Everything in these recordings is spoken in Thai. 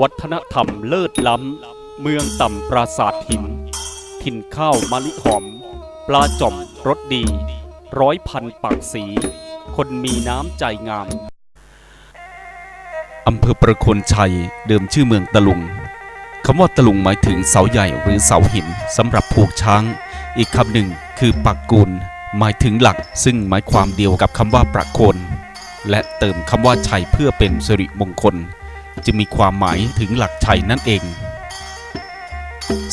วัฒนธรรมเลิศล้ำ เมืองต่ำปราสาทหิน ถิ่นข้าวมะลิหอม ปลาจ่อมรสดี ร้อยพันปากสี คนมีน้ำใจงาม อำเภอประโคนชัยเดิมชื่อเมืองตะลุงคำว่าตะลุงหมายถึงเสาใหญ่หรือเสาหินสำหรับผูกช้าง อีกคำหนึ่งคือปักกูล หมายถึงหลัก ซึ่งหมายความเดียวกับคำว่าประโคน และเติมคำว่าชัยเพื่อเป็นสิริมงคล จึงมีความหมายถึงหลักชัยนั่นเอง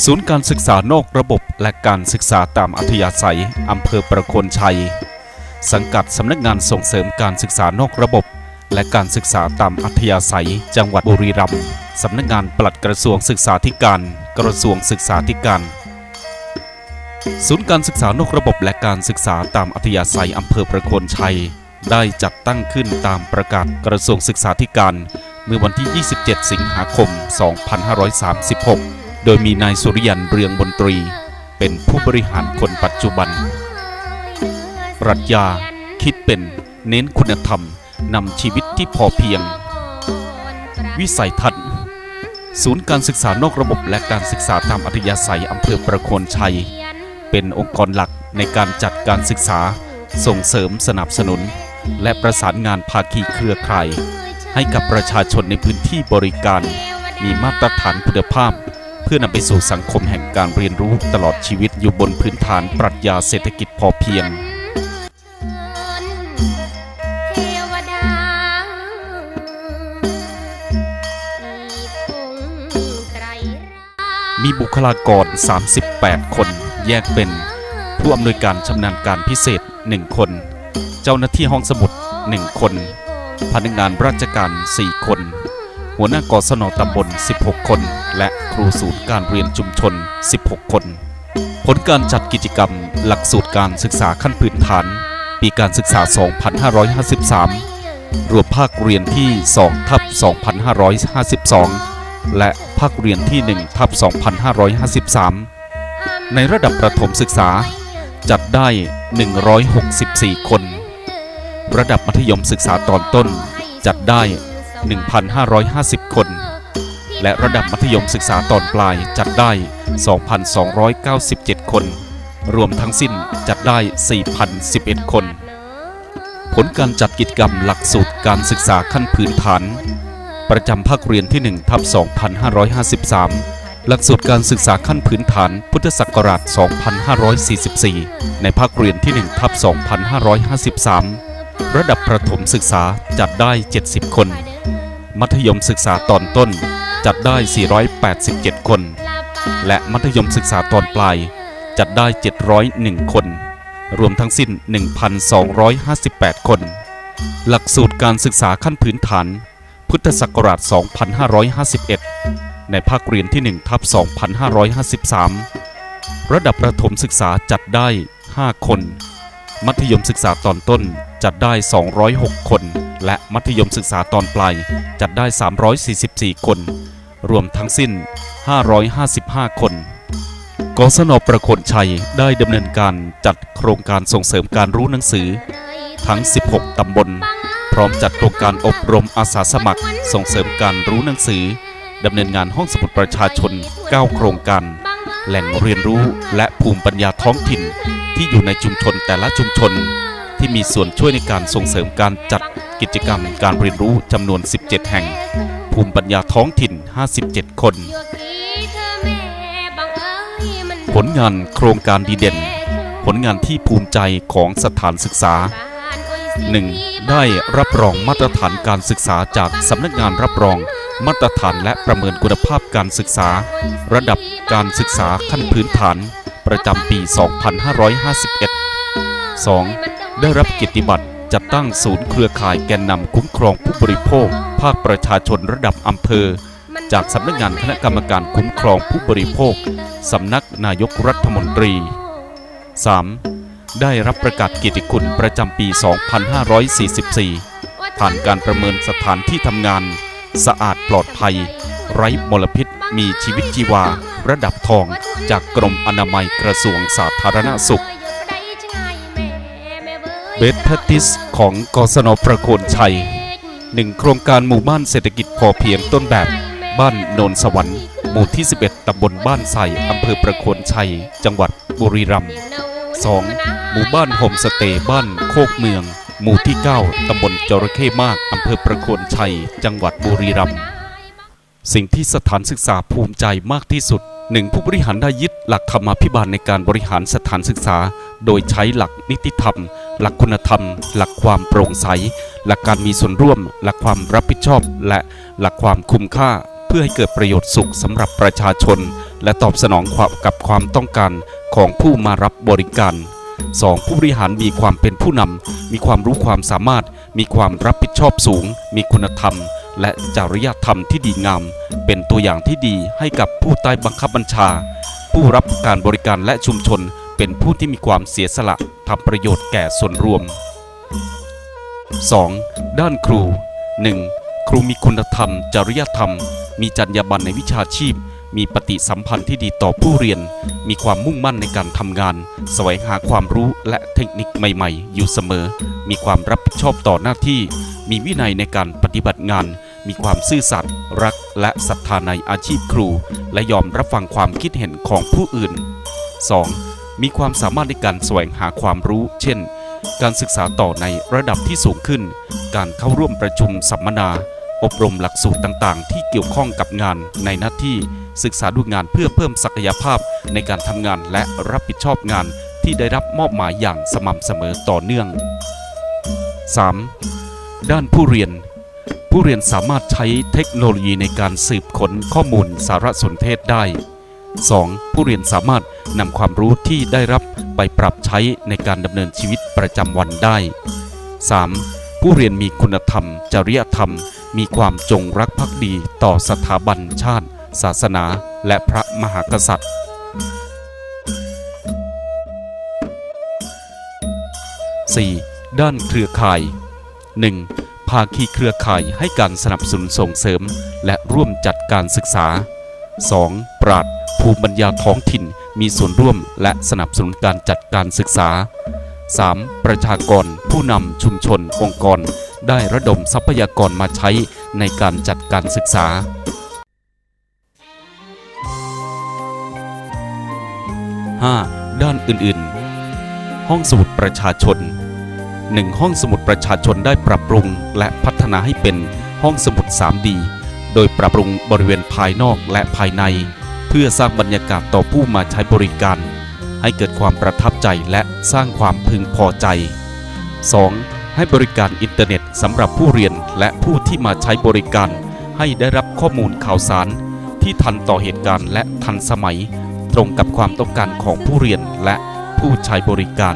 ศูนย์การศึกษานอกระบบและการศึกษาตามอัธยาศัยอำเภอประโคนชัย สังกัดสำนักงานส่งเสริมการศึกษานอกระบบ และการศึกษาตามอัธยาศัย จังหวัดบุรีรัมย์สำนักงานปลัดกระทรวงศึกษาธิการ กระทรวงศึกษาธิการศูนย์การศึกษานอกระบบและการศึกษาตามอัธยาศัยอำเภอประโคนชัย ได้จัดตั้งขึ้นตามประกาศกระทรวงศึกษาธิการ เมื่อวันที่ 27 สิงหาคม 2536 โดยมีนายสุริยันเรืองบนตรี เป็นผู้บริหารคนปัจจุบัน ปรัชญาคิดเป็นเน้นคุณธรรมนำชีวิตที่พอเพียง วิสัยทัศน์ ศูนย์การศึกษานอกระบบและการศึกษาตามอัธยาศัยอำเภอประโคนชัย เป็นองค์กรหลักในการจัดการศึกษา ส่งเสริมสนับสนุน และประสานงานภาคีเครือข่าย ให้กับประชาชนในพื้นที่บริการ มีมาตรฐานคุณภาพ เพื่อนำไปสู่สังคมแห่งการเรียนรู้ตลอดชีวิตอยู่บนพื้นฐานปรัชญาเศรษฐกิจพอเพียงเทวดามีคงไตรราชมีบุคลากร 38 คน แยกเป็น ผู้อำนวยการชำนาญการพิเศษ 1 คน เจ้าหน้าที่ห้องสมุด 1 คน พนักงานราชการ 4 คน หัวหน้ากศนตำบล 16 คน และครูศูนย์การเรียนชุมชน 16 คน ผลการจัดกิจกรรม หลักสูตรการศึกษาขั้นพื้นฐาน ปีการศึกษา 2553 รวมภาคเรียนที่ 2 ทับ 2552 และภาคเรียนที่ 1 ทับ 2553 ในระดับประถมศึกษาจัดได้ 164 คน ระดับมัธยมศึกษาตอนต้นจัดได้ 1,550 คน และระดับมัธยมศึกษาตอนปลายจัดได้ 2,297 คน รวมทั้งสิ้นจัดได้ 4,011 คน ผลการจัดกิจกรรมหลักสูตรการศึกษาขั้นพื้นฐาน ประจำภาคเรียนที่1ทับ2553 หลักสูตรการศึกษาขั้นพื้นฐานพุทธศักราช 2544 ในภาคเรียนที่1ทับ2553 ระดับประถมศึกษาจัดได้ 70 คน มัธยมศึกษาตอนต้นจัดได้ 487 คน และมัธยมศึกษาตอนปลายจัดได้ 701 คน รวมทั้งสิ้น 1,258 คน หลักสูตรการศึกษาขั้นพื้นฐาน พุทธศักราช 2551 ในภาคเรียนที่1ทับ2553 ระดับประถมศึกษาจัดได้ 5 คน มัธยมศึกษาตอนต้นจัดได้ 206 คน และมัธยมศึกษาตอนปลายจัดได้ 344 คน รวมทั้งสิ้น 555 คนกศนประโคนชัยได้ดำเนินการจัดโครงการส่งเสริมการรู้หนังสือ ทั้ง 16 ตำบล พร้อมจัดโครงการอบรมอาสาสมัคร ส่งเสริมการรู้หนังสือดำเนินงานห้องสมุดประชาชน 9 โครงการ แหล่งเรียนรู้และ ภูมิปัญญาท้องถิ่นที่อยู่ในชุมชนแต่ละชุมชน ที่มีส่วนช่วยในการส่งเสริมการจัดกิจกรรมการเรียนรู้จำนวน 17 แห่ง ภูมิปัญญาท้องถิ่น 57 คนยั่วกี้เธอแม่บังเอ้ยมันผลงานโครงการดีเด่น ผลงานที่ภูมิใจของสถานศึกษาบ้านโอ้ยสิ 1. ได้รับรองมาตรฐานการศึกษาจากสำนักงานรับรองมาตรฐานและประเมินคุณภาพการศึกษา ระดับการศึกษาขั้นพื้นฐาน ประจำปี 2551 2. ได้รับกียรติบัตรจัดตั้งศูนย์เครือข่ายแกนนำคุ้มครองผู้บริโภค ภาคประชาชนระดับอำเภอ จากสำนักงานคณะกรรมการคุ้มครองผู้บริโภคสำนักนายกรัฐมนตรี 3. ได้รับประกาศกียรติคุณประจำปี 2544 ผ่านการประเมินสถานที่ทำงาน สะอาดปลอดภัย ไร้มลพิษมีชีวิตชีวา ระดับทองจากกรมอนามัยกระทรวงสาธารณสุข เบสพัติสของกศนประโคนชัยหนึ่งโครงการหมู่บ้านเศรษฐกิจพอเพียงต้นแบบบ้านโนนสวรรค์ หมู่ที่ 11 ตำบลบ้านไส่อำเภอประโคนชัย จังหวัดบุรีรัมย์ 2. หมู่บ้านโฮมสเตย์บ้านโคกเมือง หมู่ที่ 9 ตำบลจระเข้มาก อำเภอประโคนชัย จังหวัดบุรีรัมย์ สิ่งที่สถานศึกษาภูมิใจมากที่สุด หนึ่งผู้บริหารได้ยึดหลักธรรมาภิบาลในการบริหารสถานศึกษา โดยใช้หลักนิติธรรม หลักคุณธรรม หลักความโปร่งใส หลักการมีส่วนร่วม หลักความรับผิดชอบ และหลักความคุ้มค่า เพื่อให้เกิดประโยชน์สุขสำหรับประชาชน และตอบสนองความกับความต้องการของผู้มารับบริการ 2. ผู้บริหารมีความเป็นผู้นำมีความรู้ความสามารถ มีความรับผิดชอบสูง มีคุณธรรม และจริยธรรมที่ดีงาม เป็นตัวอย่างที่ดีให้กับผู้ใต้บังคับบัญชา ผู้รับการบริการและชุมชนเป็นผู้ที่มีความเสียสละทำประโยชน์แก่ส่วนรวม 2. ด้านครู 1. ครูมีคุณธรรม จริยธรรม มีจรรยาบรรณในวิชาชีพ มีปฏิสัมพันธ์ที่ดีต่อผู้เรียน มีความมุ่งมั่นในการทำงาน แสวงหาความรู้และเทคนิคใหม่ ๆ อยู่เสมอ มีความรับผิดชอบต่อหน้าที่ มีวินัยในการปฏิบัติงาน มีความซื่อสัตย์รักและศรัทธาในอาชีพครู และยอมรับฟังความคิดเห็นของผู้อื่น 2. มีความสามารถในการแสวงหาความรู้ เช่น การศึกษาต่อในระดับที่สูงขึ้น การเข้าร่วมประชุมสัมมนา อบรมหลักสูตรต่างๆ ที่เกี่ยวข้องกับงานในหน้าที่ศึกษาดูงานเพื่อเพิ่มศักยภาพในการทำงานและรับผิดชอบงานที่ได้รับมอบหมายอย่างสม่ำเสมอต่อเนื่อง 3. ด้านผู้เรียน ผู้เรียนสามารถใช้เทคโนโลยีในการสืบค้นข้อมูลสารสนเทศได้ 2. ผู้เรียนสามารถนำความรู้ที่ได้รับไปปรับใช้ในการดำเนินชีวิตประจำวันได้ 3. ผู้เรียนมีคุณธรรม จริยธรรม มีความจงรักภักดีต่อสถาบันชาติ ศาสนา และพระมหากษัตริย์ 4. ด้านเครือข่าย 1. ภาคีเครือข่ายให้การสนับสนุนส่งเสริม และร่วมจัดการศึกษา 2. ปราดภูมิปัญญาท้องถิ่นมีส่วนร่วมและสนับสนุนการจัดการศึกษา 3. ประชากร ผู้นำชุมชน องค์กร ได้ระดมทรัพยากรมาใช้ในการจัดการศึกษา 5. ด้านอื่น ๆ ห้องสมุดประชาชน 1. ห้องสมุดประชาชนได้ปรับปรุงและพัฒนาให้เป็นห้องสมุด 3D โดยปรับปรุงบริเวณภายนอกและภายใน เพื่อสร้างบรรยากาศต่อผู้มาใช้บริการ ให้เกิดความประทับใจและสร้างความพึงพอใจ 2. ให้บริการอินเทอร์เน็ตสำหรับผู้เรียนและผู้ที่มาใช้บริการ ให้ได้รับข้อมูลข่าวสาร ที่ทันต่อเหตุการณ์และทันสมัย ตรงกับความต้องการของผู้เรียนและผู้ใช้บริการ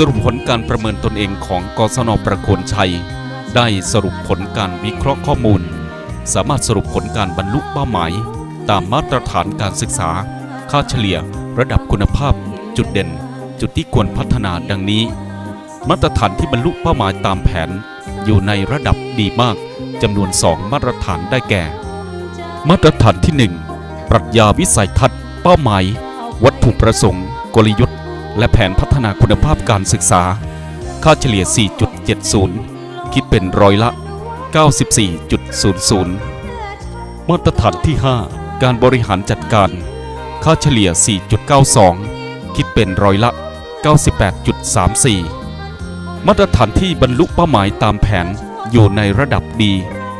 สรุปผลการประเมินตนเองของกศนประโคนชัย ได้สรุปผลการวิเคราะห์ข้อมูล สามารถสรุปผลการบรรลุเป้าหมาย ตามมาตรฐานการศึกษา ค่าเฉลี่ย ระดับคุณภาพ จุดเด่น จุดที่ควรพัฒนาดังนี้ มาตรฐานที่บรรลุเป้าหมายตามแผน อยู่ในระดับดีมากจำนวน 2 มาตรฐานได้แก่ มาตรฐานที่ 1 ปรัชญาวิสัยทัศน์ เป้าหมาย วัตถุประสงค์ กลยุทธ์ และแผนพัฒนาคุณภาพการศึกษา ค่าเฉลี่ย 4.70 คิดเป็นร้อยละ 94.00 มาตรฐานที่ 5 การบริหารจัดการ ค่าเฉลี่ย 4.92 คิดเป็นร้อยละ 98.34 มาตรฐานที่บรรลุเป้าหมายตามแผนอยู่ในระดับดี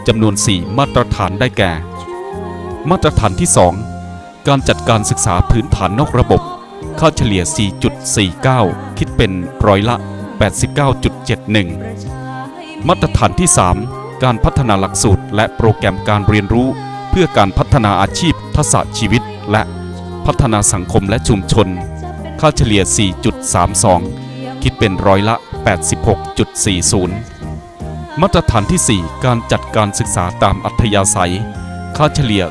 จำนวน 4 มาตรฐานได้แก่ มาตรฐานที่ 2 การจัดการศึกษาพื้นฐานนอกระบบ ค่าเฉลี่ย 4.49 คิดเป็นร้อยละ 89.71 มาตรฐานที่ 3 การพัฒนาหลักสูตร และโปรแกรมการเรียนรู้ เพื่อการพัฒนาอาชีพ ทักษะชีวิต และพัฒนาสังคมและชุมชน ค่าเฉลี่ย 4.32 คิดเป็นร้อยละ 86.40 มาตรฐานที่ 4 การจัดการศึกษาตามอัธยาศัย ค่าเฉลี่ย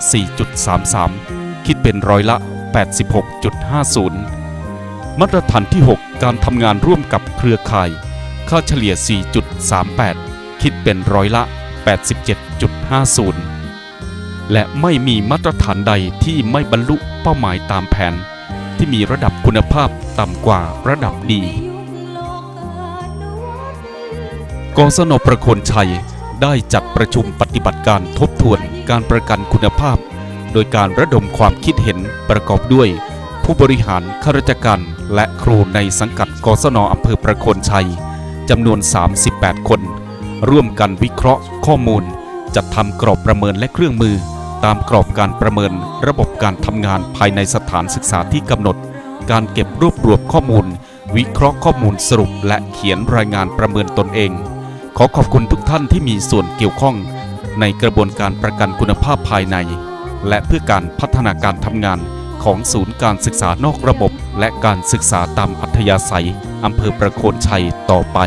4.33 คิดเป็นร้อยละ 86.50 มาตรฐานที่ 6 การทำงานร่วมกับเครือข่าย ค่าเฉลี่ย 4.38 คิดเป็นร้อยละ 87.50 และไม่มีมาตรฐานใดที่ไม่บรรลุเป้าหมายตามแผน ที่มีระดับคุณภาพต่ำกว่าระดับดีกศนประโคนชัยได้จัดประชุมปฏิบัติการทบทวนการประกันคุณภาพ โดยการระดมความคิดเห็นประกอบด้วย ผู้บริหารข้าราชการและครูในสังกัดกศนอำเภอประโคนชัยจำนวน 38 คน ร่วมกันวิเคราะห์ข้อมูล จัดทำกรอบประเมินและเครื่องมือ ตามกรอบการประเมินระบบการทำงานภายในสถานศึกษาที่กำหนด การเก็บรวบรวมข้อมูล วิเคราะห์ข้อมูลสรุปและเขียนรายงานประเมินตนเอง ขอขอบคุณทุกท่านที่มีส่วนเกี่ยวข้อง ในกระบวนการประกันคุณภาพภายใน และเพื่อการพัฒนาการทำงานของศูนย์การศึกษานอกระบบ และการศึกษาตามอัธยาศัยอำเภอประโคนชัยต่อไป